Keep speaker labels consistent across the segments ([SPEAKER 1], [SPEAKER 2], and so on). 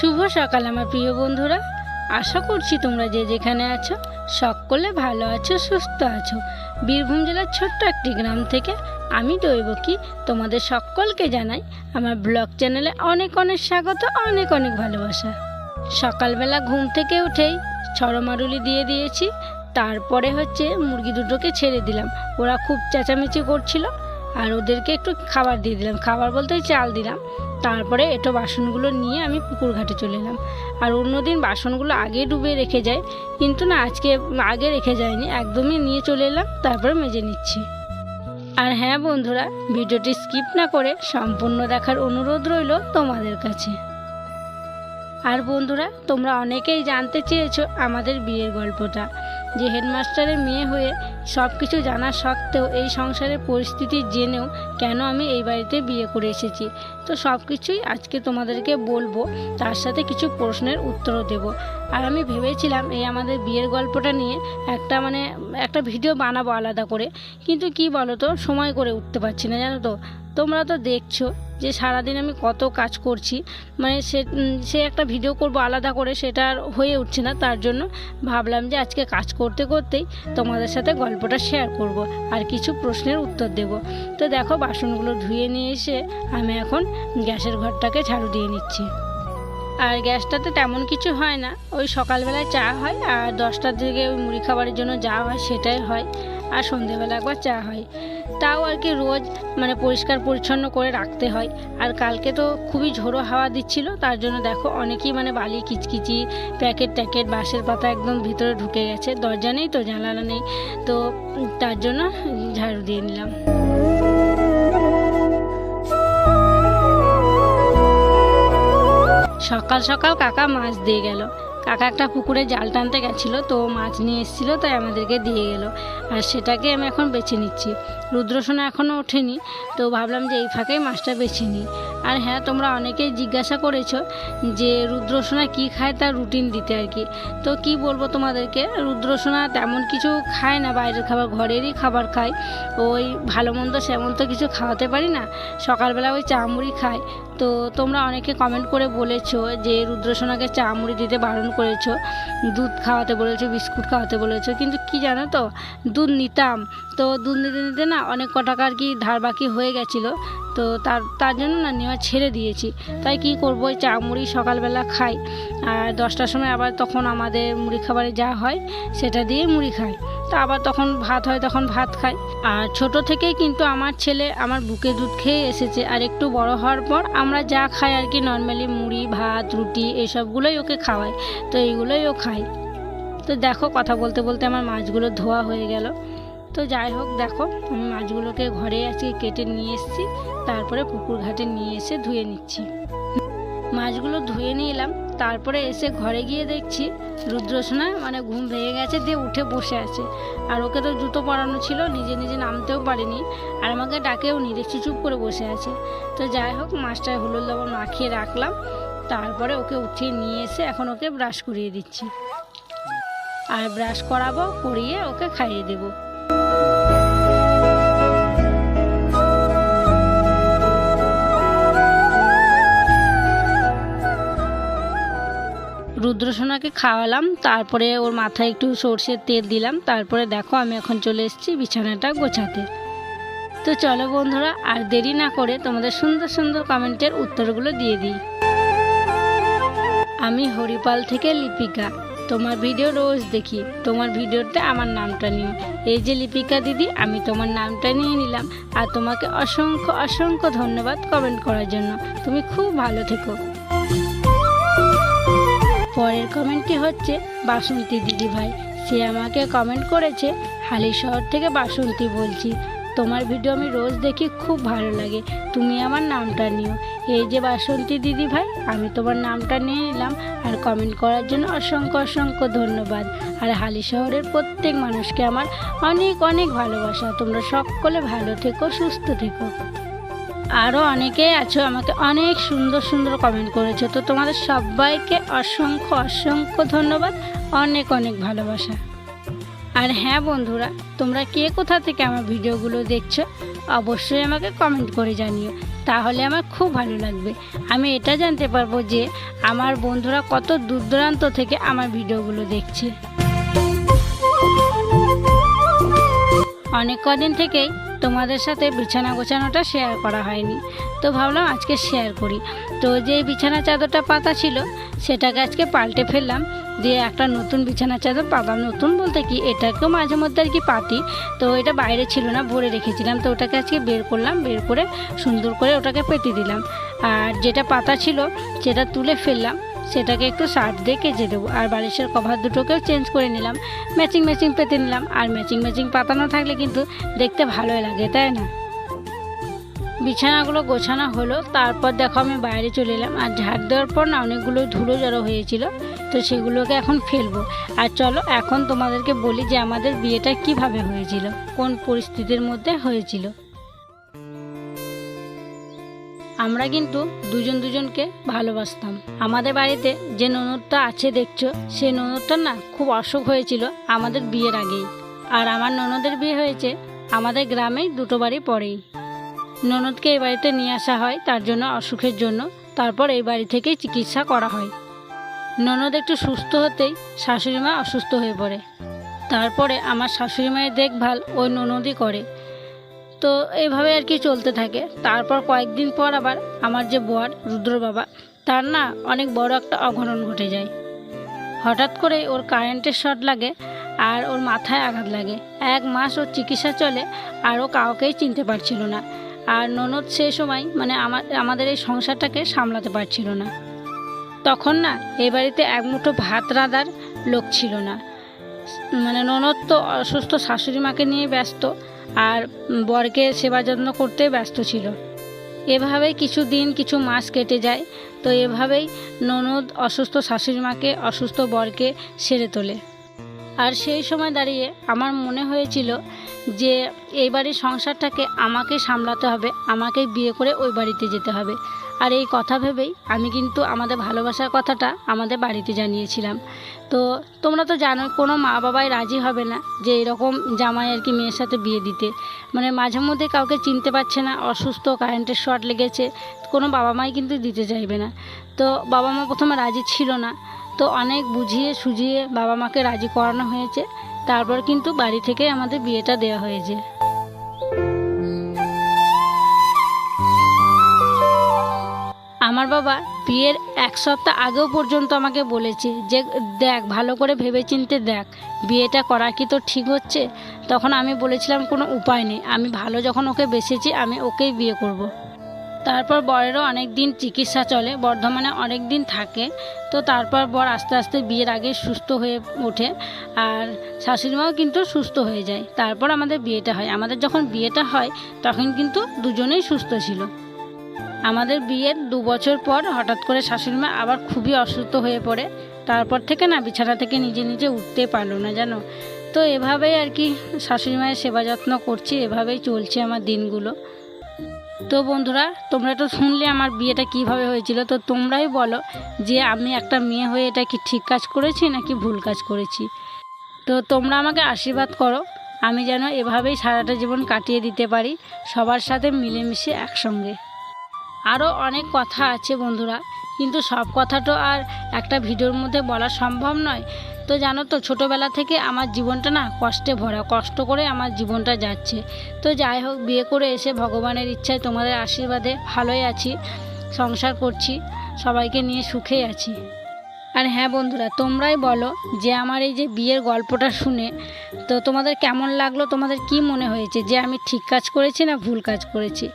[SPEAKER 1] শুভ সকাল আমার প্রিয় বন্ধুরা। আশা করছি তোমরা যে যেখানে আছো, সকলে ভালো আছো, সুস্থ আছো। বীরভূম জেলার ছোট্ট একটি গ্রাম থেকে আমি দৈবকী তোমাদের সকলকে জানাই আমার ব্লগ চ্যানেলে অনেক অনেক স্বাগত, অনেক অনেক ভালোবাসা। সকালবেলা ঘুম থেকে উঠেই ছড়মারুলি দিয়ে দিয়েছি, তারপরে হচ্ছে মুরগি দুটোকে ছেড়ে দিলাম। ওরা খুব চেঁচামেচি করছিল আর ওদেরকে একটু খাবার দিয়ে দিলাম। খাবার বলতে চাল দিলাম। তারপরে এটো বাসনগুলো নিয়ে আমি পুকুর ঘাটে চলে এলাম। আর অন্যদিন বাসনগুলো আগে ডুবে রেখে যায়। কিন্তু না, আজকে আগে রেখে যায়নি, একদমই নিয়ে চলে এলাম, তারপরে মেজে নিচ্ছি। আর হ্যাঁ বন্ধুরা, ভিডিওটি স্কিপ না করে সম্পূর্ণ দেখার অনুরোধ রইল তোমাদের কাছে। আর বন্ধুরা, তোমরা অনেকেই জানতে চেয়েছো আমাদের বিয়ের গল্পটা। যে হেডমাস্টারের মেয়ে হয়ে সব কিছু জানা সত্ত্বেও এই সংসারের পরিস্থিতি জেনেও কেন আমি এই বাড়িতে বিয়ে করে এসেছি? তো সব কিছুই আজকে তোমাদেরকে বলব, তার সাথে কিছু প্রশ্নের উত্তরও দেব। আর আমি ভেবেছিলাম এই আমাদের বিয়ের গল্পটা নিয়ে একটা মানে একটা ভিডিও বানাবো আলাদা করে, কিন্তু কি বলো তো সময় করে উঠতে পারছি না, জানো তো? তোমরা তো দেখছ যে সারাদিন আমি কত কাজ করছি মানে সে সে একটা ভিডিও করব আলাদা করে, সেটা আর হয়ে উঠছে না, তার জন্য ভাবলাম যে আজকে কাজ করতে করতেই তোমাদের সাথে গল্পটা শেয়ার করব আর কিছু প্রশ্নের উত্তর দেব। তো দেখো বাসনগুলো ধুয়ে নিয়ে এসে আমি এখন গ্যাসের ঘরটাকে ঝাড়ু দিয়ে নিচ্ছি। আর গ্যাসটাতে তেমন কিছু হয় না। ওই সকালবেলায় চা হয় আর দশটার দিকে ওই মুড়ি খাবারের জন্য যা হয় সেটাই হয় আর সন্ধেবেলা একবার চা হয়। তাও আর কি রোজ মানে পরিষ্কার পরিচ্ছন্ন করে রাখতে হয়। আর কালকে তো খুবই ঝোড়ো হাওয়া দিচ্ছিল, তার জন্য দেখো অনেকেই মানে বালি কিচকিচি, প্যাকেট ট্যাকেট, বাঁশের পাতা একদম ভিতরে ঢুকে গেছে। দরজা নেই তো, জানালা নেই। তো তার জন্য ঝাড়ু দিয়ে নিলাম। সকাল সকাল কাকা মাছ দিয়ে গেল। কাকা একটা পুকুরে জাল টানতে গেছিল, তো মাছ নিয়ে এসেছিল, তাই আমাদেরকে দিয়ে গেল। আর সেটাকে আমি এখন বেছে নিচ্ছি। রুদ্রসোনা এখনও ওঠেনি, তো ভাবলাম যে এই ফাঁকেই মাছটা বেছে নিই। আর হ্যাঁ তোমরা অনেকেই জিজ্ঞাসা করেছ যে রুদ্রসোনা কি খায় তার রুটিন দিতে আর কি। তো কি বলব তোমাদেরকে, রুদ্রসোনা তেমন কিছু খায় না, বাইরের খাবার ঘরেরই খাবার খায়। ওই ভালো মন্দ সেমন তো কিছু খাওয়াতে পারি না, সকালবেলা ওই চা মুড়ি খায়। তো তোমরা অনেকে কমেন্ট করে বলেছ যে রুদ্রসোনাকে চা মুড়ি দিতে বারণ করেছ, দুধ খাওয়াতে বলেছ, বিস্কুট খাওয়াতে বলেছ, কিন্তু কি জানো তো, দুধ নিতাম। তো দুধ নিতে নিতে না অনেক ক টাকা আর কি ধার বাকি হয়ে গেছিল। তো তার তার জন্য না নেওয়া ছেড়ে দিয়েছি। তাই কি করব? ওই চা মুড়ি সকালবেলা খাই। আর দশটার সময় আবার তখন আমাদের মুড়ি খাবারে যা হয়, সেটা দিয়ে মুড়ি খাই। তো আবার তখন ভাত হয়, তখন ভাত খাই। আর ছোট থেকেই কিন্তু আমার ছেলে আমার বুকে দুধ খেয়ে এসেছে। আর একটু বড় হওয়ার পর আমরা যা খাই আর কি, নর্মালি মুড়ি, ভাত, রুটি এইসবগুলোই ওকে খাওয়াই। তো এইগুলোই ও খায়। তো দেখো কথা বলতে বলতে আমার মাছগুলো ধোয়া হয়ে গেল। তো যাই হোক, দেখো, আমি মাছগুলোকে ঘরে আজকে কেটে নিয়ে এসেছি, তারপরে পুকুর ঘাটে নিয়ে এসে ধুয়ে নিচ্ছি। মাছগুলো ধুয়ে নিয়ে এলাম তারপরে এসে ঘরে গিয়ে দেখছি, রুদ্রসোনা মানে ঘুম ভেঙে গেছে, দিয়ে উঠে বসে আছে। আর ওকে তো জুতো পরানো ছিল, নিজে নিজে নামতেও পারেনি, আর আমাকে ডাকেও নি, দেখছি চুপ করে বসে আছে। তো যাই হোক মাছটা হলুদ লবণ মাখিয়ে রাখলাম, তারপরে ওকে উঠিয়ে নিয়ে এসে এখন ওকে ব্রাশ করিয়ে দিচ্ছি। আর ব্রাশ করাবো, করিয়ে ওকে খাইয়ে দেবো। রুদ্রসোনাকে খাওয়ালাম, তারপরে ওর মাথায় একটু সর্ষের তেল দিলাম, তারপরে দেখো আমি এখন চলে এসেছি বিছানাটা গোছাতে। তো চলো বন্ধুরা, আর দেরি না করে তোমাদের সুন্দর সুন্দর কমেন্টের উত্তরগুলো দিয়ে দিই। আমি হরিপাল থেকে লিপিকা, তোমার ভিডিও রোজ দেখি, তোমার ভিডিওতে আমার নামটা নিও। এই যে লিপিকা দিদি, আমি তোমার নামটা নিয়ে নিলাম, আর তোমাকে অসংখ্য অসংখ্য ধন্যবাদ কমেন্ট করার জন্য। তুমি খুব ভালো থেকো। পরের কমেন্টটি হচ্ছে, বাসন্তী দিদি ভাই, সে আমাকে কমেন্ট করেছে হালি শহর থেকে বাসন্তী বলছি। তোমার ভিডিও আমি রোজ দেখি, খুব ভালো লাগে। তুমি আমার নামটা নিও। এই যে বাসন্তী দিদি ভাই, আমি তোমার নামটা নিয়ে নিলাম আর কমেন্ট করার জন্য অসংখ্য অসংখ্য ধন্যবাদ। আর হালি শহরের প্রত্যেক মানুষকে আমার অনেক অনেক ভালোবাসা। তোমরা সকলে ভালো থেকো, সুস্থ থেকো। আরও অনেকেই আছো আমাকে অনেক সুন্দর সুন্দর কমেন্ট করেছ। তো তোমাদের সবাইকে অসংখ্য অসংখ্য ধন্যবাদ, অনেক অনেক ভালোবাসা। আর হ্যাঁ বন্ধুরা, তোমরা কে কোথা থেকে আমার ভিডিওগুলো দেখছ, অবশ্যই আমাকে কমেন্ট করে জানিও। তাহলে আমার খুব ভালো লাগবে। আমি এটা জানতে পারব যে আমার বন্ধুরা কত দূর দূরান্ত থেকে আমার ভিডিওগুলো দেখছে। অনেক কদিন থেকেই তোমাদের সাথে বিছানা গোছানোটা শেয়ার করা হয়নি। তো ভাবলাম আজকে শেয়ার করি। তো যে বিছানা চাদরটা পাতা ছিল, সেটাকে আজকে পাল্টে ফেললাম। দিয়ে একটা নতুন বিছানা চাদর পাতাম নতুন বলতে কি, এটাকেও মাঝে মধ্যে আর কি পাতি। তো এটা বাইরে ছিল না, ভরে রেখেছিলাম। তো ওটাকে আজকে বের করলাম, বের করে সুন্দর করে ওটাকে পেতে দিলাম। আর যেটা পাতা ছিল, সেটা তুলে ফেললাম। সেটাকে একটু সার্ফ দিয়ে কেচে দেবো। আর বালিশের কভার দুটোকেও চেঞ্জ করে নিলাম। ম্যাচিং ম্যাচিং পেতে নিলাম। আর ম্যাচিং ম্যাচিং পাতানো থাকলে কিন্তু দেখতে ভালোই লাগে, তাই না? বিছানাগুলো গোছানো হলো। তারপর দেখো আমি বাইরে চলে এলাম। আর ঝাড় দেওয়ার পর না অনেকগুলো ধুলো জড়ো হয়েছিল। তো সেগুলোকে এখন ফেলব। আর চলো, এখন তোমাদেরকে বলি যে আমাদের বিয়েটা কীভাবে হয়েছিল? কোন পরিস্থিতির মধ্যে হয়েছিল? আমরা কিন্তু দুজন দুজনকে ভালোবাসতাম। আমাদের বাড়িতে যে ননদটা আছে দেখছ সেই ননদটার না খুব অসুখ হয়েছিল আমাদের বিয়ের আগেই। আর আমার ননদের বিয়ে হয়েছে আমাদের গ্রামেই দুটো বাড়ি পরেই। ননদকে এই বাড়িতে নিয়ে আসা হয় তার জন্য অসুখের জন্য, তারপর এই বাড়ি থেকেই চিকিৎসা করা হয়। ননদ একটু সুস্থ হতেই শাশুড়ি মা অসুস্থ হয়ে পড়ে। তারপরে আমার শাশুড়ি মায়ের দেখভাল ওই ননদই করে। তো এইভাবে আর কি চলতে থাকে। তারপর কয়েকদিন পর আবার আমার যে বর, রুদ্র বাবা, তার না অনেক বড় একটা অঘটন ঘটে যায়। হঠাৎ করে ওর কারেন্টের শট লাগে আর ওর মাথায় আঘাত লাগে। এক মাস ওর চিকিৎসা চলে আর ও কাউকেই চিনতে পারছিল না। আর ননদ সেই সময় মানে আমার, আমাদের এই সংসারটাকে সামলাতে পারছিল না। তখন না এই বাড়িতে এক মুঠো ভাত রাঁধার লোক ছিল না। মানে ননদ তো অসুস্থ শাশুড়ি মাকে নিয়ে ব্যস্ত। আর বরকে সেবা যত্ন করতে ব্যস্ত ছিল। এভাবে কিছু দিন কিছু মাস কেটে যায়। তো এভাবেই ননদ অসুস্থ শাশুড়ি মাকে অসুস্থ বরকে সেরে তোলে। আর সেই সময় দাঁড়িয়ে আমার মনে হয়েছিল যে এই বাড়ির সংসারটাকে আমাকে সামলাতে হবে, আমাকেই বিয়ে করে ওই বাড়িতে যেতে হবে। আর এই কথা ভেবেই আমি কিন্তু আমাদের ভালোবাসার কথাটা আমাদের বাড়িতে জানিয়েছিলাম। তো তোমরা তো জানো কোনো মা বাবাই রাজি হবে না যে এরকম জামাই আর কি মেয়ের সাথে বিয়ে দিতে। মানে মাঝে মধ্যে কাউকে চিনতে পারছে না, অসুস্থ, কারেন্টের শর্ট লেগেছে, কোনো বাবা মাই কিন্তু দিতে চাইবে না। তো বাবা মা প্রথমে রাজি ছিল না। তো অনেক বুঝিয়ে সুঝিয়ে বাবা মাকে রাজি করানো হয়েছে। তারপর কিন্তু বাড়ি থেকে আমাদের বিয়েটা দেওয়া হয়েছে। আমার বাবা বিয়ের এক সপ্তাহ আগেও পর্যন্ত আমাকে বলেছে যে, দেখ, ভালো করে ভেবেচিন্তে দেখ, বিয়েটা করা কি তো ঠিক হচ্ছে? তখন আমি বলেছিলাম, কোনো উপায় নেই। আমি ভালো যখন ওকে বেসেছি, আমি ওকেই বিয়ে করব। তারপর বরেরও অনেক দিন চিকিৎসা চলে, বর্ধমানে অনেক দিন থাকে। তো তারপর বর আস্তে আস্তে বিয়ের আগে সুস্থ হয়ে ওঠে আর শাশুড়িমাও কিন্তু সুস্থ হয়ে যায়। তারপর আমাদের বিয়েটা হয়। আমাদের যখন বিয়েটা হয়, তখন কিন্তু দুজনেই সুস্থ ছিল। আমাদের বিয়ের দু বছর পর হঠাৎ করে শাশুড়িমা আবার খুবই অসুস্থ হয়ে পড়ে। তারপর থেকে না বিছানা থেকে নিজে নিজে উঠতে পারল না, জানো? তো এভাবেই আর কি শাশুড়ি মায়ের সেবা যত্ন করছি, এভাবেই চলছে আমার দিনগুলো। তো বন্ধুরা, তোমরা তো শুনলে আমার বিয়েটা কীভাবে হয়েছিল। তো তোমরাই বলো যে আমি একটা মেয়ে হয়ে এটা কি ঠিক কাজ করেছি নাকি ভুল কাজ করেছি? তো তোমরা আমাকে আশীর্বাদ করো, আমি যেন এভাবেই সারাটা জীবন কাটিয়ে দিতে পারি, সবার সাথে মিলেমিশে একসঙ্গে। আরও অনেক কথা আছে বন্ধুরা, কিন্তু সব কথা তো আর একটা ভিডিওর মধ্যে বলা সম্ভব নয়। তো জানো তো, ছোটোবেলা থেকে আমার জীবনটা না কষ্টে ভরা, কষ্ট করে আমার জীবনটা যাচ্ছে। তো যাই হোক, বিয়ে করে এসে ভগবানের ইচ্ছায় তোমাদের আশীর্বাদে ভালোই আছি, সংসার করছি, সবাইকে নিয়ে সুখেই আছি। আর হ্যাঁ বন্ধুরা, তোমরাই বলো যে আমার এই যে বিয়ের গল্পটা শুনে তো তোমাদের কেমন লাগল, তোমাদের কি মনে হয়েছে? যে আমি ঠিক কাজ করেছি না ভুল কাজ করেছি?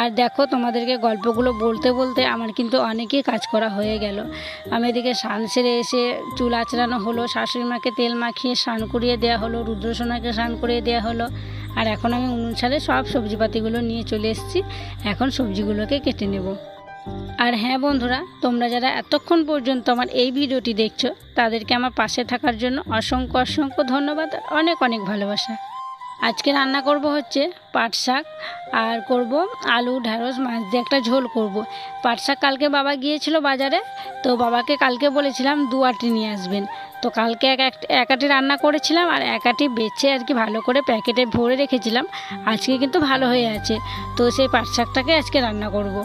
[SPEAKER 1] আর দেখো তোমাদেরকে গল্পগুলো বলতে বলতে আমার কিন্তু অনেকই কাজ করা হয়ে গেল। আমি এদিকে স্নান সেরে এসে চুল আঁচড়ানো হলো, শাশুড়ি মাকে তেল মাখিয়ে স্নান করিয়ে দেওয়া হলো, রুদ্রসোনাকে স্নান করিয়ে দেওয়া হলো। আর এখন আমি উনুন সালে সব সবজিপাতিগুলো নিয়ে চলে এসেছি, এখন সবজিগুলোকে কেটে নেব। আর হ্যাঁ বন্ধুরা, তোমরা যারা এতক্ষণ পর্যন্ত আমার এই ভিডিওটি দেখছ, তাদেরকে আমার পাশে থাকার জন্য অসংখ্য অসংখ্য ধন্যবাদ আর অনেক অনেক ভালোবাসা। আজকে রান্না করব হচ্ছে পাট শাক, আর করব আলু ঢ্যাঁড়স মাছ দিয়ে একটা ঝোল করব। পাট শাক কালকে বাবা গিয়েছিল বাজারে, তো বাবাকে কালকে বলেছিলাম দু আটি নিয়ে আসবেন। তো কালকে এক এক এক রান্না করেছিলাম আর এক আটি বেছে আর কি ভালো করে প্যাকেটে ভরে রেখেছিলাম। আজকে কিন্তু ভালো হয়ে আছে, তো সেই পাট শাকটাকে আজকে রান্না করব।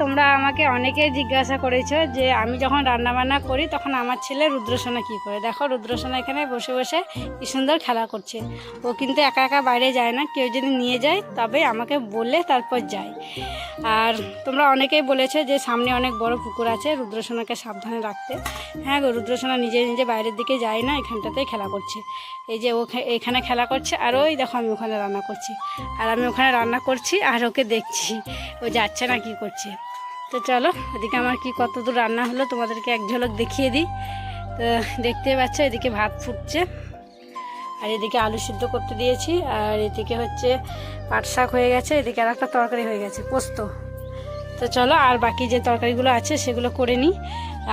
[SPEAKER 1] তোমরা আমাকে অনেকেই জিজ্ঞাসা করেছ যে আমি যখন রান্না বান্না করি তখন আমার ছেলে রুদ্রসোনা কী করে? দেখো রুদ্রসোনা এখানে বসে বসে কি সুন্দর খেলা করছে। ও কিন্তু একা একা বাইরে যায় না, কেউ যদি নিয়ে যায় তবে আমাকে বলে তারপর যায়। আর তোমরা অনেকেই বলেছ যে সামনে অনেক বড় পুকুর আছে, রুদ্রসোনাকে সাবধানে রাখতে। হ্যাঁ গো, রুদ্রসোনা নিজে নিজে বাইরের দিকে যায় না, এখানটাতেই খেলা করছে। এই যে ও এখানে খেলা করছে আর ওই দেখো আমি ওখানে রান্না করছি। আর আমি ওখানে রান্না করছি আর ওকে দেখছি। ও যাচ্ছে না কি করছে। তো চলো, ওদিকে আমার কি কত দূর রান্না হলো তোমাদেরকে এক ঝলক দেখিয়ে দিই। তো দেখতে পাচ্ছ, এদিকে ভাত ফুটছে। আর এদিকে আলু সিদ্ধ করতে দিয়েছি। আর এদিকে হচ্ছে পাট শাক হয়ে গেছে, এদিকে আর একটা তরকারি হয়ে গেছে, পোস্ত। তো চলো, আর বাকি যে তরকারিগুলো আছে সেগুলো করে নিই।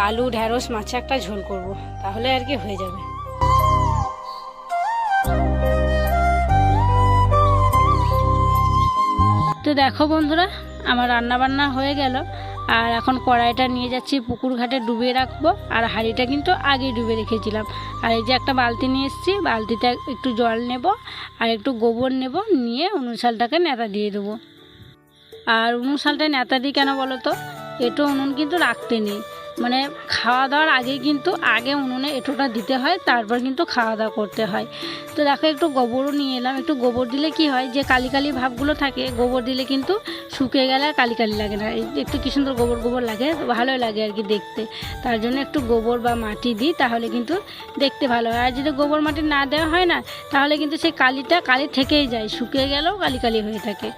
[SPEAKER 1] আলু ঢ্যাঁড়স মাছে একটা ঝোল করব, তাহলে আর কি হয়ে যাবে। তো দেখো বন্ধুরা আমার রান্না বান্না হয়ে গেল। আর এখন কড়াইটা নিয়ে যাচ্ছি, পুকুর ঘাটে ডুবিয়ে রাখব। আর হাঁড়িটা কিন্তু আগেই ডুবে রেখেছিলাম। আর এই যে একটা বালতি নিয়ে এসেছি, বালতিতে একটু জল নেব আর একটু গোবর নেব, নিয়ে উনুন শালটাকে নেতা দিয়ে দেবো। আর উনুশালটায় নেতা দিই কেন বলো তো? এটো উনুন কিন্তু রাখতে নেই। মানে খাওয়া দাওয়ার আগে কিন্তু আগে উনুনে এঁটোটা দিতে হয়, তারপর কিন্তু খাওয়া দাওয়া করতে হয়। তো দেখো একটু গোবরও নিয়ে এলাম। একটু গোবর দিলে কি হয়, যে কালি কালি ভাবগুলো থাকে, গোবর দিলে কিন্তু শুকিয়ে গেলে আর কালি কালি লাগে না। একটু কি সুন্দর গোবর গোবর লাগে, ভালোই লাগে আর কি দেখতে। তার জন্য একটু গোবর বা মাটি দিই, তাহলে কিন্তু দেখতে ভালো হয়। আর যদি গোবর মাটি না দেওয়া হয় না, তাহলে কিন্তু সেই কালিটা কালি থেকেই যায়, শুকিয়ে গেলেও কালি কালি হয়ে থাকে।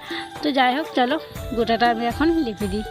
[SPEAKER 1] তো যাই হোক, চলো গোটাটা আমি এখন লিপে দিই।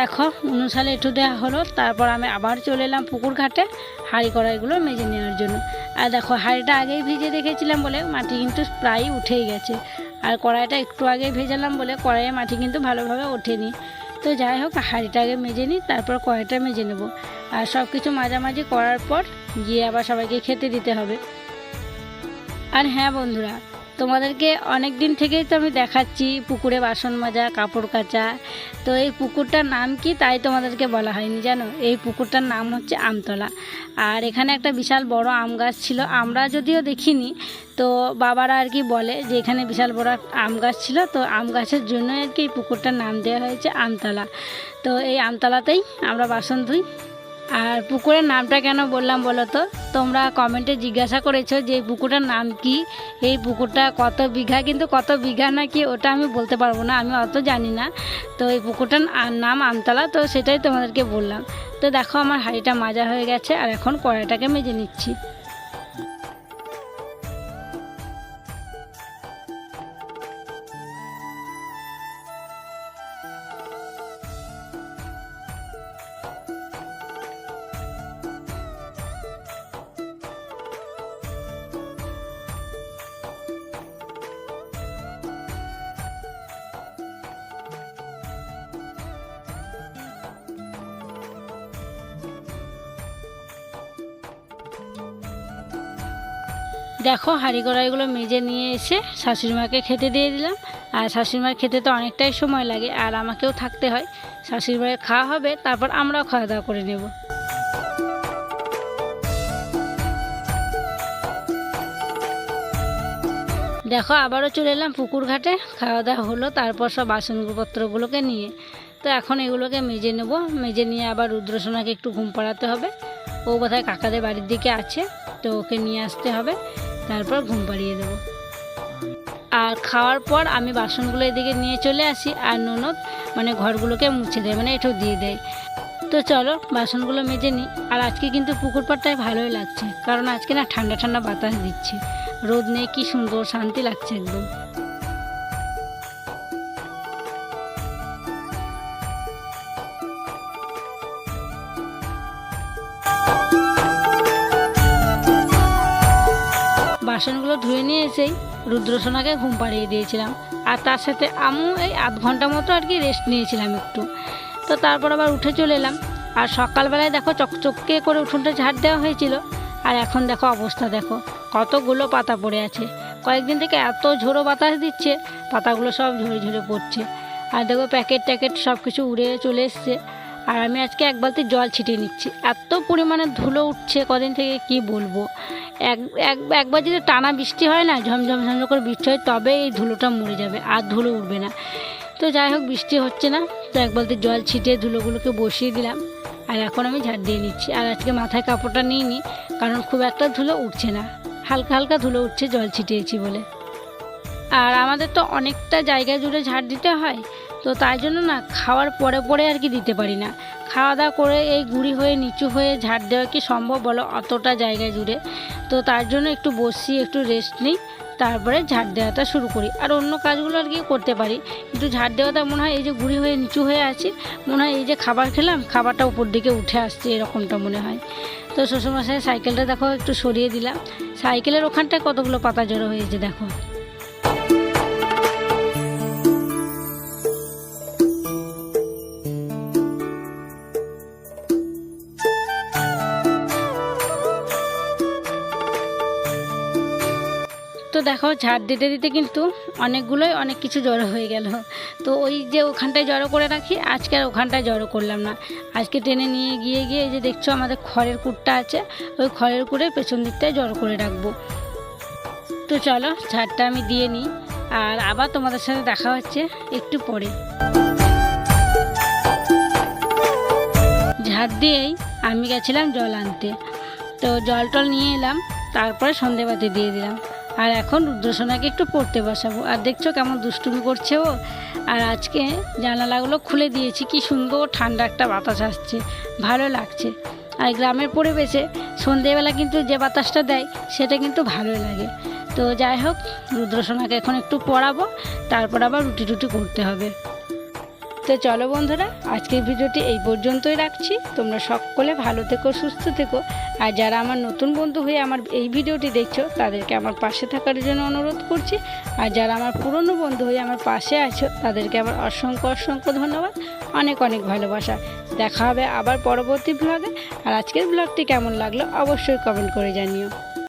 [SPEAKER 1] দেখো অনুসারে একটু দেওয়া হলো, তারপর আমি আবার চলে এলাম পুকুর ঘাটে, হাঁড়ি কড়াইগুলো মেজে নেওয়ার জন্য। আর দেখো, হাঁড়িটা আগেই ভিজে রেখেছিলাম বলে মাটি কিন্তু প্রায় উঠেই গেছে। আর কড়াইটা একটু আগে ভেজালাম বলে কড়াইয়ে মাটি কিন্তু ভালোভাবে ওঠেনি। তো যাই হোক, হাঁড়িটা আগে মেজে নিই, তারপর কড়াইটা মেজে নেব। আর সব কিছু মাঝামাঝি করার পর গিয়ে আবার সবাইকে খেতে দিতে হবে। আর হ্যাঁ বন্ধুরা তোমাদেরকে অনেক দিন থেকেই তো আমি দেখাচ্ছি পুকুরে বাসন মাজা, কাপড় কাচা। তো এই পুকুরটার নাম কি তাই তোমাদেরকে বলা হয়নি, জানো? এই পুকুরটার নাম হচ্ছে আমতলা। আর এখানে একটা বিশাল বড় আম গাছ ছিল। আমরা যদিও দেখিনি, তো বাবারা আর কি বলে যে এখানে বিশাল বড় আম গাছ ছিল। তো আম গাছের জন্য আর কি এই পুকুরটার নাম দেওয়া হয়েছে আমতলা। তো এই আমতলাতেই আমরা বাসন ধুই। আর পুকুরের নামটা কেন বললাম বলো তো? তোমরা কমেন্টে জিজ্ঞাসা করেছ যে এই পুকুরটার নাম কি? এই পুকুরটা কত বিঘা? কিন্তু কত বিঘা না কি ওটা আমি বলতে পারব না, আমি অত জানি না। তো এই পুকুরটার নাম আমতলা, তো সেটাই তোমাদেরকে বললাম। তো দেখো আমার হাঁড়িটা মাজা হয়ে গেছে, আর এখন কড়াইটাকে মেজে নিচ্ছি। দেখো, হাঁড়ি কড়াইগুলো মেজে নিয়ে এসে শাশুড়ি মাকে খেতে দিয়ে দিলাম। আর শাশুড়ি মার খেতে তো অনেকটাই সময় লাগে, আর আমাকেও থাকতে হয়। শাশুড়ি মায়ের খাওয়া হবে, তারপর আমরাও খাওয়া দাওয়া করে নেব। দেখো, আবারও চলে এলাম পুকুর ঘাটে। খাওয়া দাওয়া হলো, তারপর সব বাসনপত্রগুলোকে নিয়ে। তো এখন এগুলোকে মেজে নেব। মেজে নিয়ে আবার রুদ্রসোনাকে একটু ঘুম পাড়াতে হবে। ও বোধহয় কাকাদের বাড়ির দিকে আছে, তো ওকে নিয়ে আসতে হবে। তারপর ঘুম পাড়িয়ে দেবো। আর খাওয়ার পর আমি বাসনগুলো এদিকে নিয়ে চলে আসি আর ননদ মানে ঘরগুলোকে মুছে দেয় মানে এটাও দিয়ে দেয়। তো চলো বাসনগুলো মেজে নিই। আর আজকে কিন্তু পুকুর পাড়টায় ভালোই লাগছে, কারণ আজকে না ঠান্ডা ঠান্ডা বাতাস দিচ্ছে। রোদ নেই, কি সুন্দর শান্তি লাগছে একদম। বাসনগুলো ধুয়ে নিয়ে এসেই রুদ্রসোনাকে ঘুম পাড়িয়ে দিয়েছিলাম। আর তার সাথে আমু এই আধ ঘণ্টা মতো আর কি রেস্ট নিয়েছিলাম একটু। তো তারপর আবার উঠে চলে এলাম। আর সকালবেলায় দেখো চকচকে করে উঠোনটা ঝাড় দেওয়া হয়েছিল। আর এখন দেখো অবস্থা দেখো, কতগুলো পাতা পড়ে আছে। কয়েকদিন থেকে এত ঝোড়ো বাতাস দিচ্ছে, পাতাগুলো সব ঝরে ঝরে পড়ছে। আর দেখো প্যাকেট ট্যাকেট সব কিছু উড়ে চলে এসছে। আর আমি আজকে এক বালতি জল ছিটিয়ে নিচ্ছি। এত পরিমাণে ধুলো উঠছে, কদিন থেকে কি বলব? এক, এক- একবার যদি টানা বৃষ্টি হয় না, ঝমঝম ঝমঝম করে বৃষ্টি হয়, তবে এই ধুলোটা মরে যাবে, আর ধুলো উঠবে না। তো যাই হোক, বৃষ্টি হচ্ছে না, তো এক বালতি জল ছিটিয়ে ধুলোগুলোকে বসিয়ে দিলাম। আর এখন আমি ঝাড় দিয়ে নিচ্ছি। আর আজকে মাথায় কাপড়টা নিইনি, কারণ খুব একটা ধুলো উঠছে না। হালকা হালকা ধুলো উঠছে, জল ছিটিয়েছি বলে। আর আমাদের তো অনেকটা জায়গা জুড়ে ঝাড় দিতে হয় তো তাই জন্য না খাওয়ার পরে পরে আর কি দিতে পারি না। খাওয়া দাওয়া করে এই গুঁড়ি হয়ে, নিচু হয়ে ঝাড় দেওয়া কি সম্ভব বলো? অতটা জায়গা জুড়ে। তো তার জন্য একটু বসি, একটু রেস্ট নিই। তারপরে ঝাড় দেওয়াটা শুরু করি। আর অন্য কাজগুলো আর কি করতে পারি। কিন্তু ঝাড় দেওয়াটা মনে হয় এই যে গুঁড়ি হয়ে, নিচু হয়ে আছি, মনে হয় এই যে খাবার খেলাম, খাবারটা উপর দিকে উঠে আসছে এরকমটা মনে হয়। তো শ্বশুরমশাই সাইকেলটা দেখো একটু সরিয়ে দিলাম। সাইকেলের ওখানটায় কতগুলো পাতা জড়ো হয়েছে দেখো। দেখো, ঝাড় দিতে দিতে কিন্তু অনেকগুলোই অনেক কিছু জড়ো হয়ে গেল। তো ওই যে ওখানটায় জড়ো করে রাখি, আজকে আর ওখানটায় জড়ো করলাম না। আজকে টেনে নিয়ে গিয়ে গিয়ে এই যে দেখছ আমাদের খড়ের কুটটা আছে, ওই খড়ের কুড়ে পেছন দিকটায় জড়ো করে রাখব। তো চলো, ঝাড়টা আমি দিয়ে নিই, আর আবার তোমাদের সাথে দেখা হচ্ছে একটু পরে। ঝাড় দিয়েই আমি গেছিলাম জল আনতে। তো জল টল নিয়ে এলাম, তারপরে সন্ধেবাতি দিয়ে দিলাম। আর এখন রুদ্রসোনাকে একটু পড়তে বসাবো। আর দেখছ কেমন দুষ্টুমি করছে ও। আর আজকে জানালাগুলো খুলে দিয়েছি, কি সুন্দর ঠান্ডা একটা বাতাস আসছে, ভালো লাগছে। আর গ্রামের পরিবেশে সন্ধেবেলা কিন্তু যে বাতাসটা দেয়, সেটা কিন্তু ভালো লাগে। তো যাই হোক, রুদ্রসোনাকে এখন একটু পড়াবো, তারপর আবার রুটি টুটি করতে হবে। তো চলো বন্ধুরা, আজকের ভিডিওটি এই পর্যন্তই রাখছি। তোমরা সকলে ভালো থেকো, সুস্থ থেকো। আর যারা আমার নতুন বন্ধু হয়ে আমার এই ভিডিওটি দেখছ, তাদেরকে আমার পাশে থাকার জন্য অনুরোধ করছি। আর যারা আমার পুরনো বন্ধু হয়ে আমার পাশে আছো, তাদেরকে আমার অসংখ্য অসংখ্য ধন্যবাদ। অনেক অনেক ভালোবাসা। দেখা হবে আবার পরবর্তী ব্লগে আর আজকের ব্লগটি কেমন লাগল, অবশ্যই কমেন্ট করে জানিও।